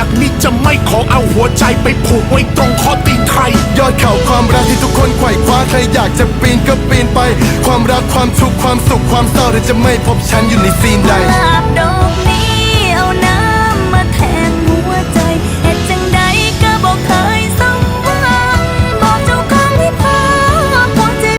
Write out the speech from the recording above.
จากนี้จะไม่ขอเอาหัวใจไปผูกไว้ตรงคอตีนใคร ยอดเขาความรักที่ทุกคนไขว่คว้าใครอยากจะปีนก็ปีนไป ความรักความทุกข์ความสุขความเศร้าเธอจะไม่พบฉันอยู่ในซีนใด